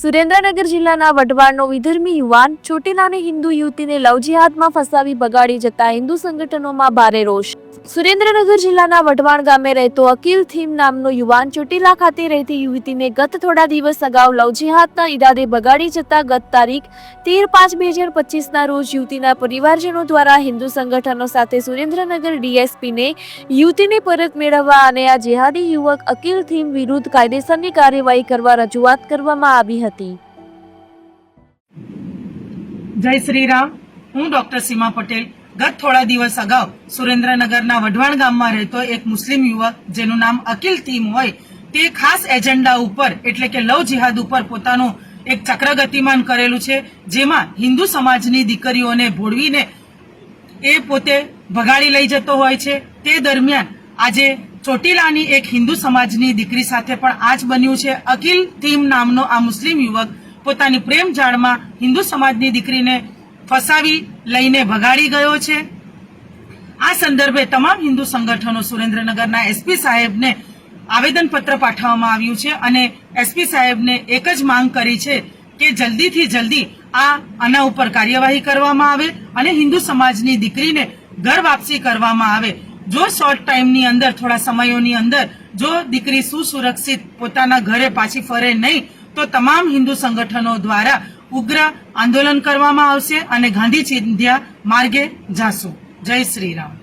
સુરેન્દ્રનગર જિલ્લાના વઢવાણનો વિધર્મી યુવાન, ચોટીલાની હિન્દુ યુવતીને લવજિહાદમાં ફસાવી બગાડી જતા હિન્દુ સંગઠનોમાં ભારે રોષ. સુરેન્દ્રનગર જિલ્લાના વઢવાણ ગામે રહેતો અકિલ થીમ નામનો યુવાન ચોટીલા ખાતે રહેતી યુવતીને ગત થોડા દિવસ અગાઉ લવ જિહાદના ઈરાદે બગાડી જતા ગત તારીખ તેર પાંચ બે હજાર પચીસના રોજ યુવતીના પરિવારજનો દ્વારા હિન્દુ સંગઠનો સાથે સુરેન્દ્રનગર ડીએસપીને યુવતીને પરત મેળવવા અને આ જેહાદી યુવક અકિલ થીમ વિરુદ્ધ કાયદેસરની કાર્યવાહી કરવા રજૂઆત કરવામાં આવી હતી. જય શ્રી રામ હું ડોક્ટર સીમા પટેલ. ગત થોડા દિવસ અગાઉ સુરેન્દ્રનગરના વઢવાણ ગામમાં રહેતો એક મુસ્લિમ યુવક, જેનું નામ અકિલ તીમ હોય, તે ખાસ એજન્ડા ઉપર, એટલે કે લવ જિહાદ ઉપર પોતાનું એક ચક્ર ગતિમાન કરેલું છે, જેમાં હિન્દુ સમાજની દીકરીઓને ભોળવીને એ પોતે ભગાડી લઈ જતો હોય છે. તે દરમિયાન આજે ચોટીલાની એક હિન્દુ સમાજની દીકરી સાથે પણ આ જ બન્યું છે. અકિલ થીમ નામનો આ મુસ્લિમ યુવક પોતાની પ્રેમ જાળમાં હિન્દુ સમાજની દીકરીને ફસાવી લઈને ભગાડી ગયો છે. આ સંદર્ભે તમામ હિન્દુ સંગઠનો સુરેન્દ્રનગરના એસપી સાહેબને આવેદનપત્ર પાઠવવામાં આવ્યું છે અને એસપી સાહેબને એક જ માંગ કરી છે કે જલ્દીથી જલ્દી આ આના ઉપર કાર્યવાહી કરવામાં આવે અને હિન્દુ સમાજની દીકરીને ઘર વાપસી કરવામાં આવે. જો શોર્ટ ટાઈમની અંદર, થોડા સમયોની અંદર, જો દીકરી સુસુરક્ષિત પોતાના ઘરે પાછી ફરે નહીં, તો તમામ હિન્દુ સંગઠનો દ્વારા ઉગ્ર આંદોલન કરવામાં આવશે અને ગાંધી ચિંધ્યા માર્ગે જાશું. જય શ્રી રામ.